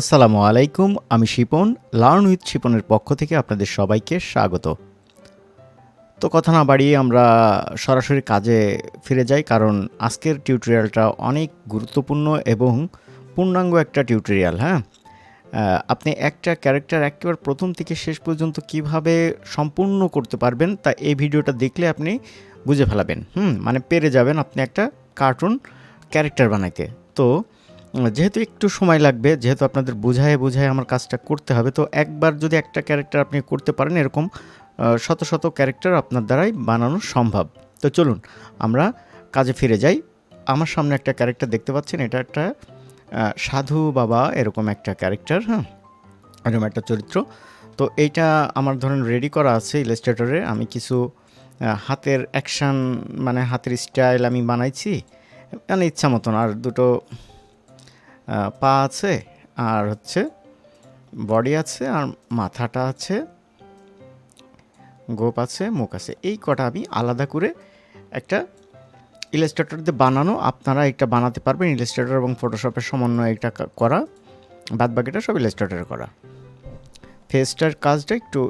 আসসালামু আলাইকুম, আমি শিপন, লার্ন উইথ শিপনের পক্ষ থেকে আপনাদের সবাইকে স্বাগত। তো কথা না বাড়িয়ে আমরা সরাসরি কাজে ফিরে যাই, কারণ আজকের টিউটোরিয়ালটা অনেক গুরুত্বপূর্ণ এবং পূর্ণাঙ্গ একটা টিউটোরিয়াল হ্যাঁ? আপনি একটা ক্যারেক্টার একেবারে প্রথম থেকে শেষ পর্যন্ত কীভাবে সম্পূর্ণ করতে পারবেন তা এই ভিডিওটা দেখলে আপনি বুঝে ফেলাবেন। হুম মানে পেরে যাবেন আপনি একটা কার্টুন ক্যারেক্টার বানাইতে। তো যেহেতু একটু সময় লাগবে, যেহেতু আপনাদের বোঝায় বোঝায় আমার কাজটা করতে হবে, তো একবার যদি একটা ক্যারেক্টার আপনি করতে পারেন এরকম শত শত ক্যারেক্টার আপনার দ্বারাই বানানো সম্ভব। তো চলুন, আমরা কাজে ফিরে যাই। আমার সামনে একটা ক্যারেক্টার দেখতে পাচ্ছেন, এটা একটা সাধু বাবা এরকম একটা ক্যারেক্টার হ্যাঁ? এরকম একটা চরিত্র। তো এইটা আমার ধরেন রেডি করা আছে ইলাস্ট্রেটরে আমি কিছু হাতের অ্যাকশান মানে হাতের স্টাইল আমি বানাইছি। মানে ইচ্ছা মতন, আর দুটো পা আছে আর হচ্ছে বডি আছে আর মাথাটা আছে, গোপ আছে, মুখ আছে। এই কটা আমি আলাদা করে একটা ইলাস্ট্রেটর দিয়ে বানানো। আপনারা এটা বানাতে পারবেন ইলাস্ট্রেটর এবং ফটোশপের সমন্বয়ে এটা করা। বাদ বাকিটা সব ইলাস্ট্রেটরে করা। ফেসটার কাজটা একটু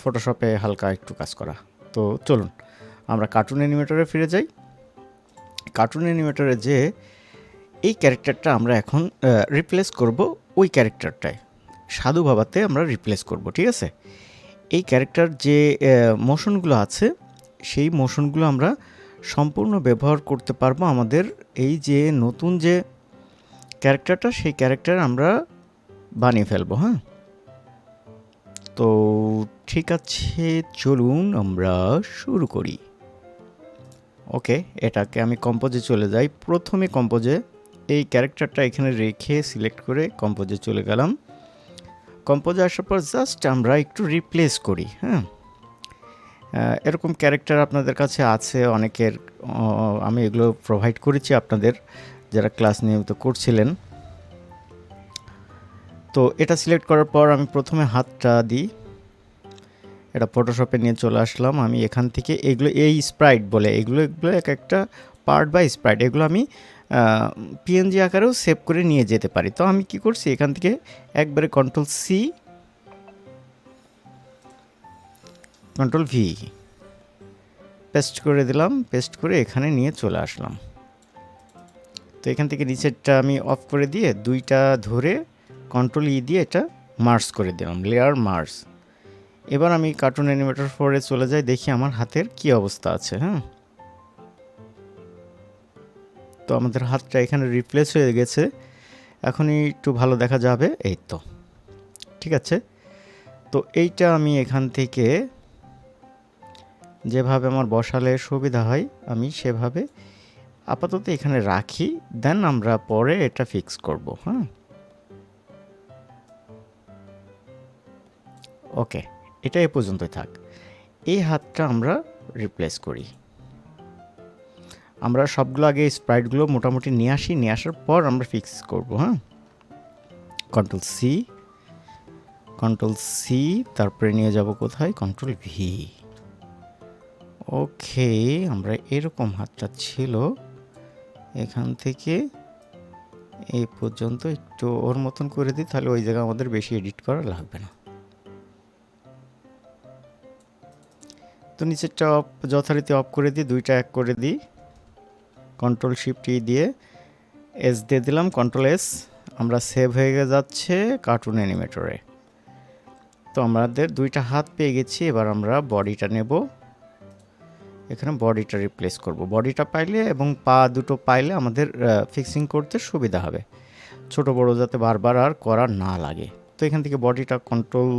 ফটোশপে হালকা একটু কাজ করা। তো চলুন, আমরা কার্টুন অ্যানিমেটরে ফিরে যাই। কার্টুন অ্যানিমেটরে যে এই ক্যারেক্টারটা আমরা এখন রিপ্লেস করব ওই ক্যারেক্টারটায় সাধু বাবাতে আমরা রিপ্লেস করব, ঠিক আছে? এই ক্যারেক্টার যে মোশনগুলো আছে, সেই মোশনগুলো আমরা সম্পূর্ণ ব্যবহার করতে পারব আমাদের এই যে নতুন যে ক্যারেক্টারটা সেই ক্যারেক্টার আমরা বানিয়ে ফেলব হ্যাঁ? তো ঠিক আছে, চলুন আমরা শুরু করি। ওকে, এটাকে আমি কম্পোজে চলে যাই। প্রথমে কম্পোজে এই ক্যারেক্টারটা এখানে রেখে সিলেক্ট করে কম্পোজে চলে গেলাম। কম্পোজে আসার পর জাস্ট আমরা একটু রিপ্লেস করি হ্যাঁ? এরকম ক্যারেক্টার আপনাদের কাছে আছে, অনেকের আমি এগুলো প্রোভাইড করেছি আপনাদের যারা ক্লাস নিয়মিত করছিলেন। তো এটা সিলেক্ট করার পর আমি প্রথমে হাতটা দিই। এটা ফটোশপে নিয়ে চলে আসলাম। আমি এখান থেকে এগুলো, এই স্প্রাইট বলে, এগুলো এগুলো এক একটা পার্ট বা স্প্রাইট এগুলো আমি পিএনজি আকারেও সেভ করে নিয়ে যেতে পারি। তো আমি কি করছি? এখান থেকে একবারে control C control V paste করে দিলাম পেস্ট করে এখানে নিয়ে চলে আসলাম। তো এখান থেকে নিচেরটা আমি অফ করে দিয়ে দুইটা ধরে কন্ট্রোল ই দিয়ে এটা মার্স করে দিলাম লেয়ার মার্স এবার আমি কার্টুন অ্যানিমেটর ফোরে চলে যাই, দেখি আমার হাতের কি অবস্থা আছে হ্যাঁ? তো আমাদের হাতটা এখানে রিপ্লেস হয়ে গেছে। এখনই একটু ভালো দেখা যাবে। এই তো। ঠিক আছে? তো এইটা আমি এখান থেকে যেভাবে আমার বসালে সুবিধা হয়, আমি সেভাবে আপাতত এখানে রাখি। দেন আমরা পরে এটা ফিক্স করব হ্যাঁ? ওকে এটা এ পর্যন্তই থাক। এই হাতটা আমরা রিপ্লেস করি। আমরা সবগুলো আগে স্প্রাইটগুলো মোটামুটি নিয়ে আসি, নিয়ে আসার পর আমরা ফিক্স করব হ্যাঁ? কন্ট্রোল সি কন্ট্রোল সি তারপরে নিয়ে যাব কোথায়? কন্ট্রোল ভি ওকে আমরা এরকম হাতটা ছিল। এখান থেকে এই পর্যন্ত একটু ওর মতন করে দিই, তাহলে ওই জায়গা আমাদের বেশি এডিট করা লাগবে না। তো নিচেরটা অফ যথারীতি অফ করে দিই, দুইটা এক করে দিই। কন্ট্রোল শিফট ই দিয়ে এস দিয়ে দিলাম কন্ট্রোল এস আমরা সেভ হয়ে যাচ্ছে কার্টুন অ্যানিমেটরে তো আমাদের দুইটা হাত পেয়ে গেছি, এবার আমরা বডিটা নেব। এখানে বডিটা রিপ্লেস করব। বডিটা পাইলে এবং পা দুটো পাইলে আমাদের ফিক্সিং করতে সুবিধা হবে। ছোট বড় যাতে বারবার আর করা না লাগে। তো এখান থেকে বডিটা control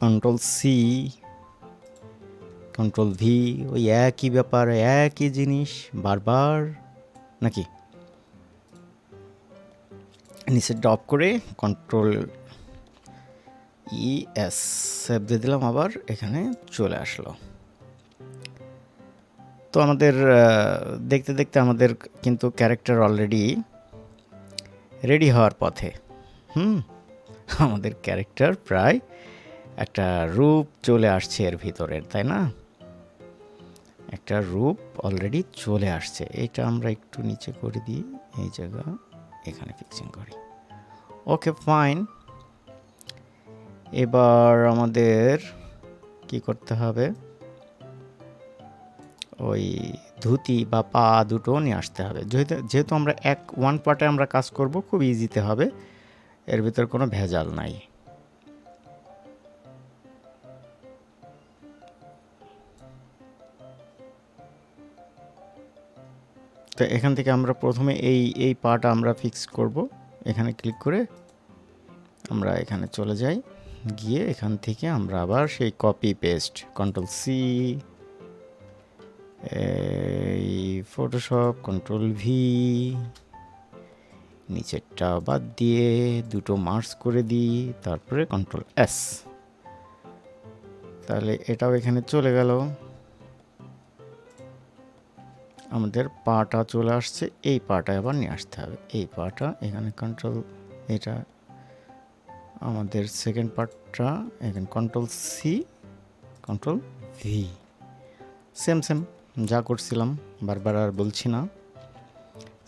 control C control V ওই একই ব্যাপার, একই জিনিস, বারবার, নাকি? নিচেরটা অফ করে কন্ট্রোল ই এস সেভ দিয়ে দিলাম, আবার এখানে চলে আসলো। তো আমাদের দেখতে দেখতে আমাদের কিন্তু ক্যারেক্টার অলরেডি রেডি হওয়ার পথে। হুম, আমাদের ক্যারেক্টার প্রায় একটা রূপ চলে আসছে এর ভিতরের তাই না? একটা রূপ অলরেডি চলে আসছে। এটা আমরা একটু নিচে করে দিই। এই জায়গা এখানে ফিক্সিং করি। ওকে ফাইন এবার আমাদের কি করতে হবে? ওই ধুতি বা পা দুটো নিয়ে আসতে হবে। যেহেতু যেহেতু আমরা এক ওয়ান পার্টে আমরা কাজ করব, খুব ইজিতে হবে। এর ভিতর কোনো ভেজাল নাই। তো এখান থেকে আমরা প্রথমে এই এই পার্ট আমরা ফিক্স করব। এখানে ক্লিক করে আমরা এখানে চলে যাই। গিয়ে এখান থেকে আমরা আবার সেই কপি পেস্ট কন্ট্রোল সি এই ফটোশপ কন্ট্রোল ভি নিচেরটা বাদ দিয়ে দুটো মার্কস করে দিই, তারপরে কন্ট্রোল এস তাহলে এটাও এখানে চলে গেল। আমাদের পাটা চলে আসছে, এই পাটা আবার নিয়ে আসতে হবে। এই পাটা এখানে কন্ট্রোল এটা আমাদের সেকেন্ড পার্টটা এখানে control C control V same same যা করছিলাম, বারবার আর বলছি না।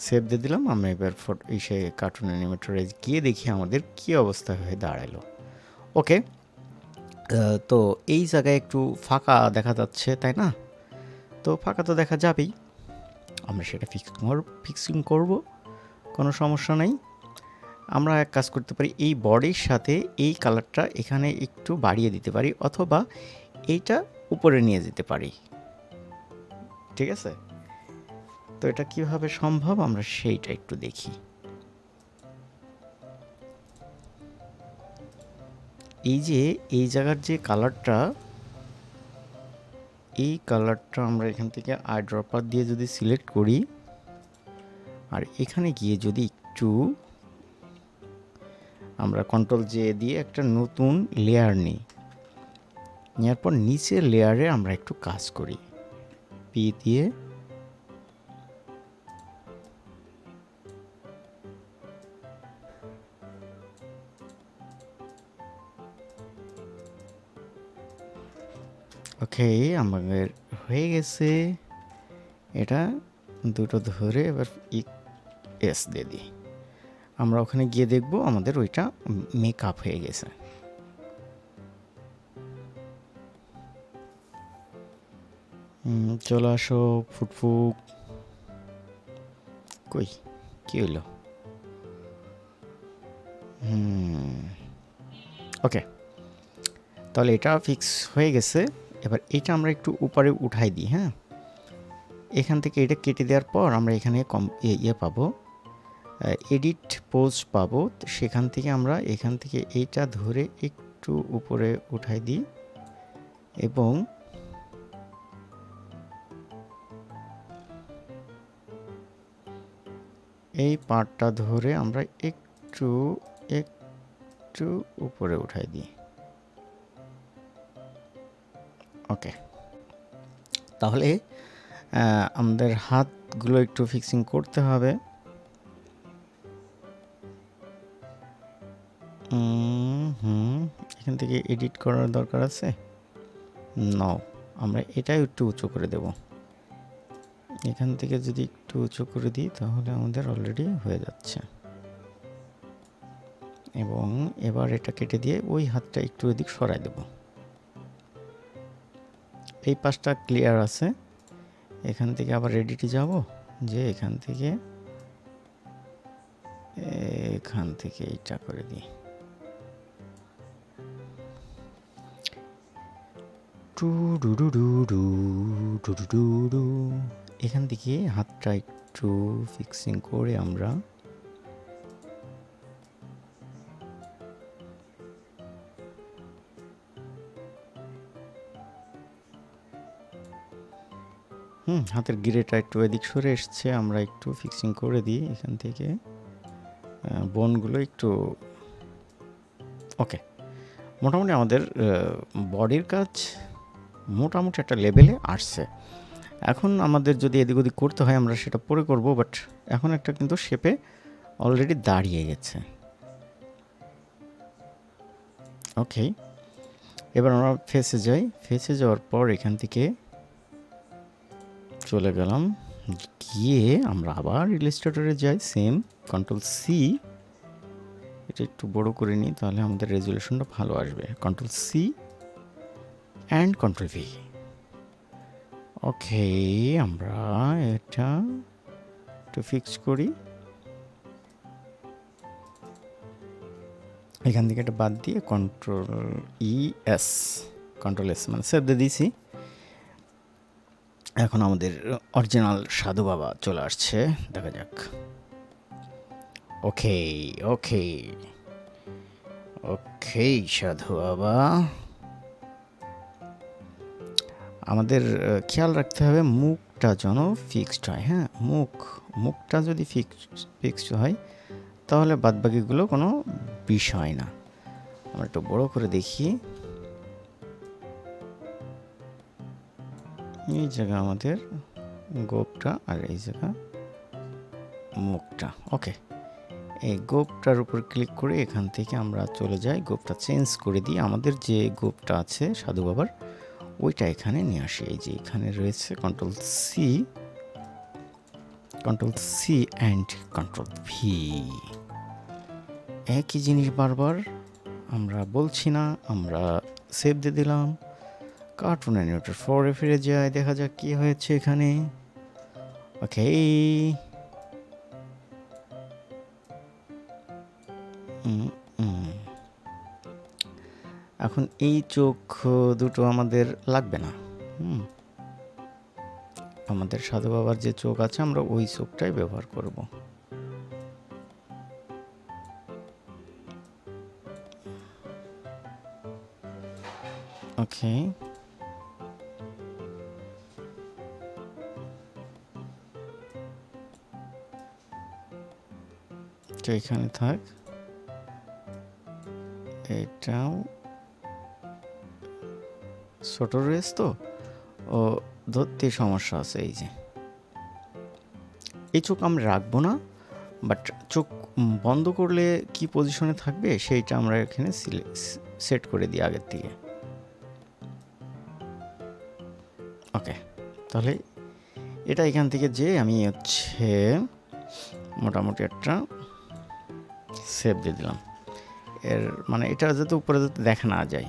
সেভ দিয়ে দিলাম আমরা এবার ফটো সে কার্টুন অ্যানিমেটরে গিয়ে দেখি আমাদের কী অবস্থা হয়ে দাঁড়াল। ওকে তো এই জায়গায় একটু ফাঁকা দেখা যাচ্ছে, তাই না? তো ফাঁকা তো দেখা যাবেই। আমরা সেটা ফিক্স ফিক্সিং করব, কোনো সমস্যা নেই। আমরা এক কাজ করতে পারি, এই বডির সাথে এই কালারটা এখানে একটু বাড়িয়ে দিতে পারি অথবা এইটা উপরে নিয়ে যেতে পারি। ঠিক আছে? তো এটা কীভাবে সম্ভব? আমরা সেইটা একটু দেখি। এই যে, এই জায়গার যে কালারটা এই কালারটা আমরা এখান থেকে আই ড্রপার দিয়ে যদি সিলেক্ট করি, আর এখানে গিয়ে যদি একটু আমরা কন্ট্রোল জে দিয়ে একটা নতুন লেয়ার নিই নেওয়ার পর নিচের লেয়ারে আমরা একটু কাজ করি পি দিয়ে ওকে আমাদের হয়ে গেছে। এটা দুটো ধরে এবার এস দিয়ে দিই। আমরা ওখানে গিয়ে দেখব আমাদের ওইটা মেকআপ হয়ে গেছে। চলো আসো ফুটফুক কই, কি হুম, ওকে। তাহলে এটা ফিক্স হয়ে গেছে। এবার এটা আমরা একটু উপরে উঠাই দিই হ্যাঁ? এখান থেকে এটা কেটে দেওয়ার পর আমরা এখানে কম ইয়ে পাবো। এডিট পোস্ট পাবো। সেখান থেকে আমরা এখান থেকে এইটা ধরে একটু উপরে উঠাই দিই এবং এই পার্টটা ধরে আমরা একটু একটু উপরে উঠাই দিই। ওকে তাহলে আমাদের হাতগুলো একটু ফিক্সিং করতে হবে। হুম, এখান থেকে এডিট করার দরকার আছে? ন আমরা এটাই একটু উঁচু করে দেব। এখান থেকে যদি একটু উঁচু করে দিই, তাহলে আমাদের অলরেডি হয়ে যাচ্ছে। এবং এবার এটা কেটে দিয়ে ওই হাতটা একটু এদিক সরাই দেব। এই পাশটা ক্লিয়ার আছে। এখান থেকে আবার রেডিটি যাব। যে এখান থেকে এখান থেকে এইটা করে দিই। ঠু ডু ডুডু ডু ডু ডু ডুডু এখান থেকে হাতটা একটু ফিক্সিং করে আমরা হাতের গিরেটা একটু এদিক সরে এসছে, আমরা একটু ফিক্সিং করে দিই এখান থেকে। বোনগুলো একটু ওকে মোটামুটি আমাদের বডির কাজ মোটামুটি একটা লেভেলে আসছে। এখন আমাদের যদি এদিক ওদিক করতে হয়, আমরা সেটা পরে করব বাট এখন একটা কিন্তু শেপে অলরেডি দাঁড়িয়ে গেছে। ওকে এবার আমরা ফেসে যাই। ফেসে যাওয়ার পর এখান থেকে চলে গেলাম। গিয়ে আমরা আবার ইলাস্ট্রেটরে যাই সেম কন্ট্রোল সি এটা একটু বড় করে নিই, তাহলে আমাদের রেজুলেশনটা ভালো আসবে। Control C and control V okay আমরা এটা একটু ফিক্স করি। এখান থেকে এটা বাদ দিয়ে control E S control S মানে সেভ দিয়ে দিয়েছি। এখন আমাদের অরিজিনাল সাধু বাবা চলে আসছে। দেখা যাক। ওকে ওকে ওকে সাধু বাবা। আমাদের খেয়াল রাখতে হবে মুখটা যেন ফিক্সড হয় হ্যাঁ? মুখ, মুখটা যদি ফিক্স ফিক্সড হয়, তাহলে বাদবাকিগুলো কোনো বিষয় না। আমরা একটু বড় করে দেখি। এই জায়গা আমাদের গোপটা আর এই জায়গা মুখটা। ওকে এই গোপটার উপর ক্লিক করে এখান থেকে আমরা চলে যাই। গোপটা চেঞ্জ করে দিই। আমাদের যে গোপটা আছে সাধু বাবার, ওইটা এখানে নিয়ে আসি। এই যে এখানে রয়েছে control C control C and control V একই জিনিস বারবার আমরা বলছি না, আমরা সেভ দিয়ে দিলাম। কার্টুন অ্যানিমেটর ফোরে ফিরে যায়, দেখা যাক কি হয়েছে এখানে। ওকে এখন এই চোখ দুটো আমাদের লাগবে না। হুম। আমাদের সাধু বাবার যে চোখ আছে, আমরা ওই চোখটাই ব্যবহার করব। ওকে তো এখানে থাক। এটাও ছোট রেস তো। ও ধরতে সমস্যা আছে, এই যে। এই চোখ আমরা রাখব না বাট চোখ বন্ধ করলে কি পজিশনে থাকবে সেইটা আমরা এখানে সেট করে দিই আগের থেকে ওকে, তাহলে এটা এখান থেকে যে আমি হচ্ছে মোটামুটি একটা সেভ দিয়ে দিলাম। এর মানে এটা যাতে উপরে যাতে দেখা না যায়।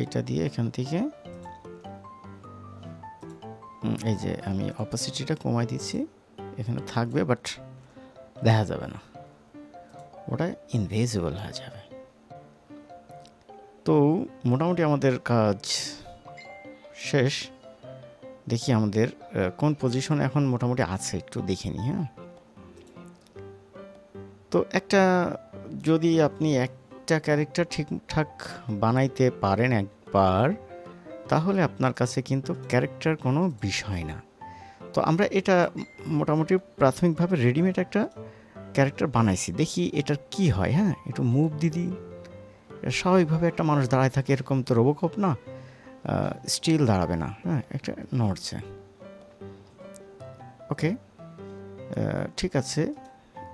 এইটা দিয়ে এখান থেকে এই যে আমি অপাসিটিটা কমাই দিচ্ছি। এখানে থাকবে বাট দেখা যাবে না। ওটা ইনভিজিবল হয়ে যাবে। তো মোটামুটি আমাদের কাজ শেষ। দেখি আমাদের কোন পজিশন এখন মোটামুটি আছে, একটু দেখে নিই হ্যাঁ? তো একটা, যদি আপনি একটা ক্যারেক্টার ঠিকঠাক বানাইতে পারেন একবার, তাহলে আপনার কাছে কিন্তু ক্যারেক্টার কোনো বিষয় না। তো আমরা এটা মোটামুটি প্রাথমিকভাবে রেডিমেড একটা ক্যারেক্টার বানাইছি। দেখি এটার কি হয় হ্যাঁ? একটু মুভ দিদি। স্বাভাবিকভাবে একটা মানুষ দাঁড়ায় থাকে, এরকম তো রোবোকপ না। স্টিল দাঁড়াবে না। হ্যাঁ একটা নড়ছে। ওকে ঠিক আছে।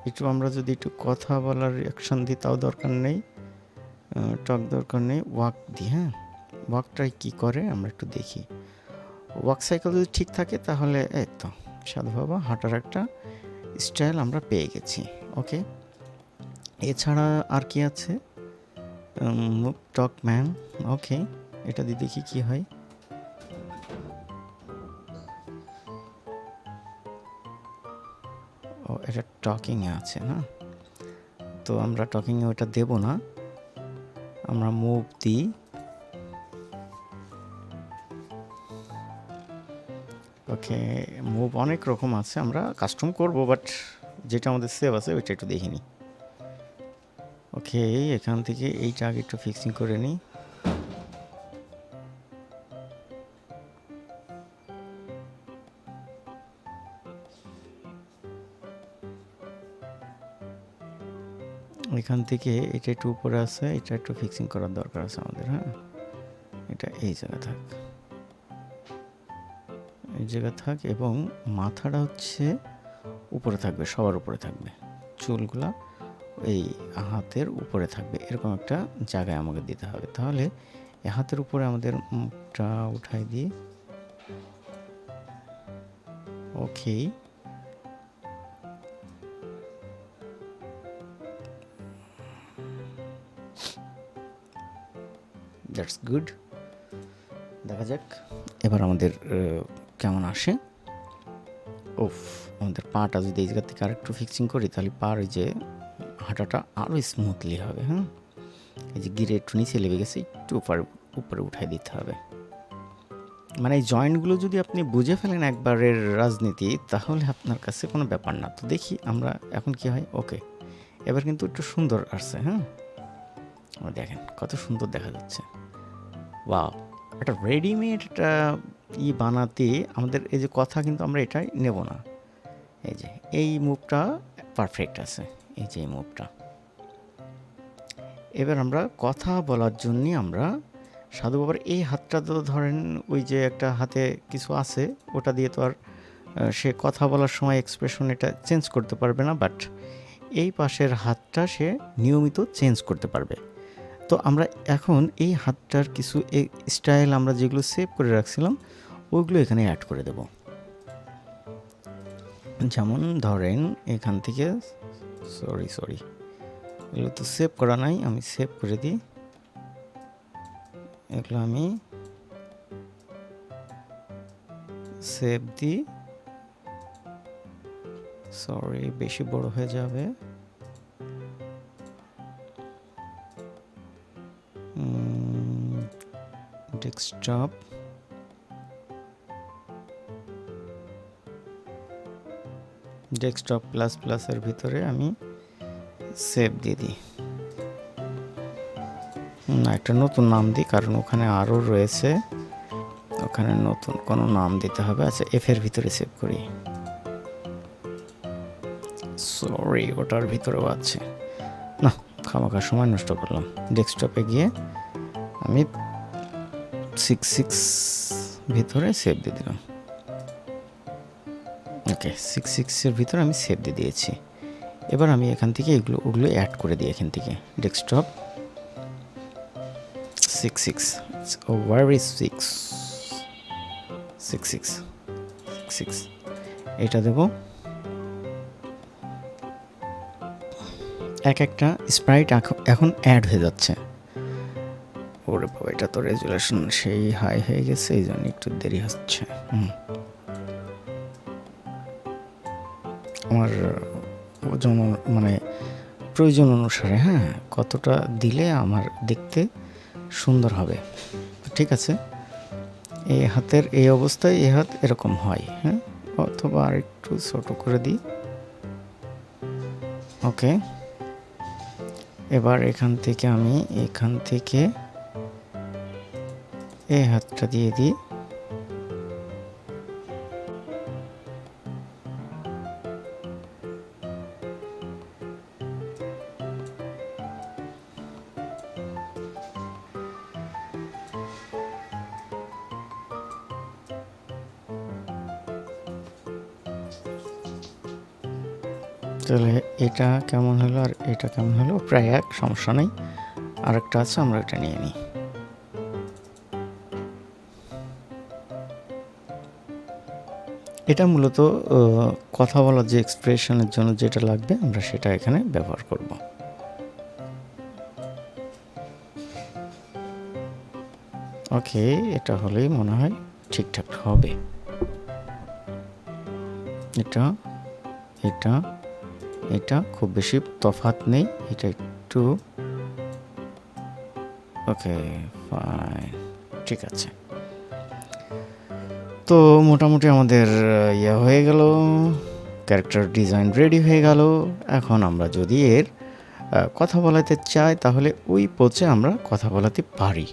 একটু আমরা যদি একটু কথা বলার রিয়াকশন দিই, তাও দরকার নেই। টক দরকার নেই। ওয়াক দিই হ্যাঁ? ওয়াকটাই কী করে, আমরা একটু দেখি। ওয়াক সাইকেল যদি ঠিক থাকে, তাহলে এই তো, সাধু বাবা, হাঁটার একটা স্টাইল আমরা পেয়ে গেছি। ওকে এছাড়া আর কি আছে? টক ম্যান ওকে এটা দিয়ে দেখি কি হয়। ও, এটা টকিংয়ে আছে, না? তো আমরা টকিংয়ে ওটা দেব না। আমরা মুভ দিই। ওকে, মুভ অনেক রকম আছে, আমরা কাস্টম করব, বাট যেটা আমাদের সেভ আছে, ওইটা একটু দেখে নিই। ওকে, এখান থেকে এইটা আগে একটু ফিক্সিং করে নিই। এখান থেকে এটা একটু উপরে আছে, এটা একটু ফিক্সিং করার দরকার আছে আমাদের হ্যাঁ? এটা এই জায়গা থাক। এই জায়গা থাক এবং মাথাটা হচ্ছে উপরে থাকবে, সবার উপরে থাকবে। চুলগুলা এই হাতের উপরে থাকবে, এরকম একটা জায়গায় আমাকে দিতে হবে। তাহলে এ হাতের উপরে আমাদের মুখটা উঠাই দিই ওকে দ্যাটস গুড। দেখা যাক। এবার আমাদের কেমন আসে। ওফ আমাদের পাটা যদি এই জায়গা থেকে আরেকটু ফিক্সিং করি, তাহলে পার যে হাঁটাটা আরও স্মুথলি হবে হ্যাঁ এই যে গিরে একটু নিচে লেগে গেছে, একটু উপরে উপরে উঠাই দিতে হবে। মানে এই জয়েন্টগুলো যদি আপনি বুঝে ফেলেন একবারের রাজনীতি, তাহলে আপনার কাছে কোনো ব্যাপার না। তো দেখি আমরা এখন কি হয়। ওকে, এবার কিন্তু একটু সুন্দর আসছে হ্যাঁ দেখেন, কত সুন্দর দেখা যাচ্ছে। ওয়াও একটা রেডিমেড ই বানাতে আমাদের এই যে কথা কিন্তু আমরা এটাই নেব না। এই যে, এই মুভটা পারফেক্ট আছে, এই যে এই মুভটা এবার আমরা কথা বলার জন্য আমরা সাধু বাবার এই হাতটা তো ধরেন ওই যে একটা হাতে কিছু আছে, ওটা দিয়ে তো আর সে কথা বলার সময় এক্সপ্রেশন এটা চেঞ্জ করতে পারবে না বাট এই পাশের হাতটা সে নিয়মিত চেঞ্জ করতে পারবে। তো আমরা এখন এই হাতটার কিছু স্টাইল আমরা যেগুলো সেভ করে রাখছিলাম, ওইগুলো এখানে অ্যাড করে দেব। যেমন ধরেন এখান থেকে সরি সরি এগুলো তো সেভ করা নাই, আমি সেভ করে দিই। এগুলো আমি সেভ দিই। সরি বেশি বড় হয়ে যাবে। ডেস্কটপ ডেস্কটপ প্লাস প্লাসের ভিতরে আমি সেভ দিয়ে দিই। না, একটা নতুন নাম দিই, কারণ ওখানে আরও রয়েছে। ওখানে নতুন কোনো নাম দিতে হবে। আচ্ছা এফ এর ভিতরে সেভ করি। সরি ওটার ভিতরেও আছে। না খামাখা সময় নষ্ট করলাম। ডেস্কটপে গিয়ে আমি সিক্স সিক্স ভিতরে সেভ দিয়ে দিলাম। ওকে সিক্স সিক্সের ভিতরে আমি সেভ দিয়ে দিয়েছি। এবার আমি এখান থেকে এগুলো, ওগুলো অ্যাড করে দিই এখান থেকে। ডেস্কটপ সিক্স সিক্স ও ওয়ার is six six six six এটা দেব। এক একটা স্প্রাইট এখন অ্যাড হয়ে যাচ্ছে। এটা তো রেজুলেশন সেই হাই হয়ে গেছে, এই জন্য একটু দেরি হচ্ছে। আমার ওজন মানে প্রয়োজন অনুসারে হ্যাঁ কতটা দিলে আমার দেখতে সুন্দর হবে। ঠিক আছে? এই হাতের এই অবস্থায় এই হাত এরকম হয় হ্যাঁ? অথবা আর একটু ছোট করে দিই। ওকে। এবার এখান থেকে আমি এখান থেকে এই হাতটা দিয়ে দিই। তাহলে এটা কেমন হলো আর এটা কেমন হলো? প্রায় এক, সমস্যা নেই। আরেকটা আছে, আমরা এটা নিয়ে নিই। এটা মূলত কথা বলার যে এক্সপ্রেশনের জন্য যেটা লাগবে, আমরা সেটা এখানে ব্যবহার করব। ওকে, এটা হলেই মনে হয় ঠিকঠাক হবে। এটা এটা এটা, খুব বেশি তফাৎ নেই, এটা একটু, ওকে ফাইন ঠিক আছে। তো মোটামুটি আমাদের ইয়ে হয়ে গেল ক্যারেক্টার ডিজাইন রেডি হয়ে গেল। এখন আমরা যদি এর কথা বলাতে চাই, তাহলে ওই পোচে আমরা কথা বলাতে পারি।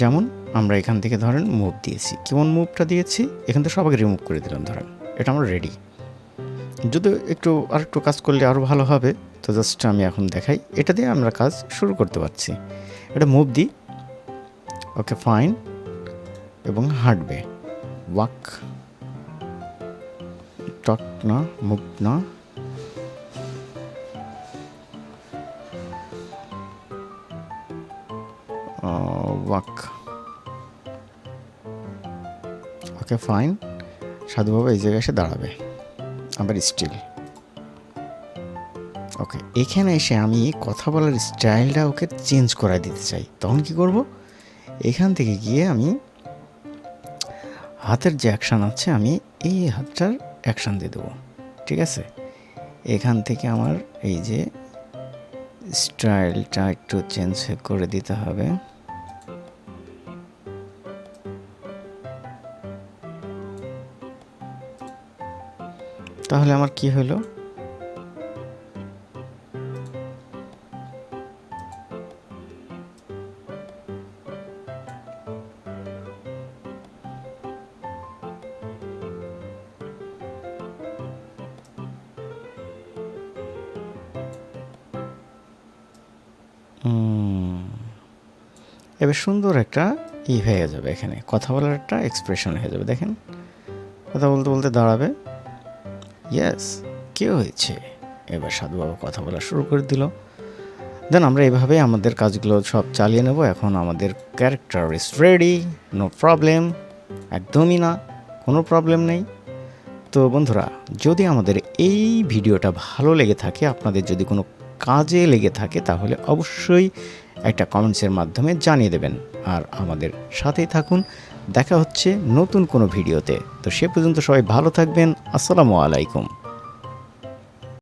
যেমন আমরা এখান থেকে ধরেন মুভ দিয়েছি। কেমন মুভটা দিয়েছি? এখান থেকে সবাইকে রিমুভ করে দিলাম, ধরেন। এটা আমরা রেডি যদি একটু আর একটু কাজ করলে আরও ভালো হবে, তো জাস্ট আমি এখন দেখাই। এটা দিয়ে আমরা কাজ শুরু করতে পারছি। এটা মুভ দিই। ওকে ফাইন এবং হাঁটবে। ওয়াক টক না মুভ না ওয়াক ওকে ফাইন সাধু বাবা এই জায়গায় এসে দাঁড়াবে। আবার স্টিল ওকে এখানে এসে আমি কথা বলার স্টাইলটা ওকে চেঞ্জ করে দিতে চাই। তখন কি করব? এখান থেকে গিয়ে আমি হাতের যে অ্যাকশান আছে, আমি এই হাতটার অ্যাকশান দিয়ে দেবো। ঠিক আছে? এখান থেকে আমার এই যে স্টাইলটা একটু চেঞ্জ করে দিতে হবে। তাহলে আমার কি হলো? এবার সুন্দর একটা ই হয়ে যাবে এখানে। কথা বলার একটা এক্সপ্রেশন হয়ে যাবে, দেখেন। কথা বলতে বলতে দাঁড়াবে। ইয়েস কে হয়েছে? এবার সাধু বাবা কথা বলা শুরু করে দিল। দেন আমরা এভাবে আমাদের কাজগুলো সব চালিয়ে নেব। এখন আমাদের character is ready no problem একদমই না, কোনো প্রবলেম নেই। তো বন্ধুরা, যদি আমাদের এই ভিডিওটা ভালো লেগে থাকে, আপনাদের যদি কোনো কাজে লেগে থাকে, তাহলে অবশ্যই একটা কমেন্টসের মাধ্যমে জানিয়ে দেবেন। আর আমাদের সাথেই থাকুন, দেখা হচ্ছে নতুন কোনো ভিডিওতে। তো সে পর্যন্ত সবাই ভালো থাকবেন, আসসালামু আলাইকুম।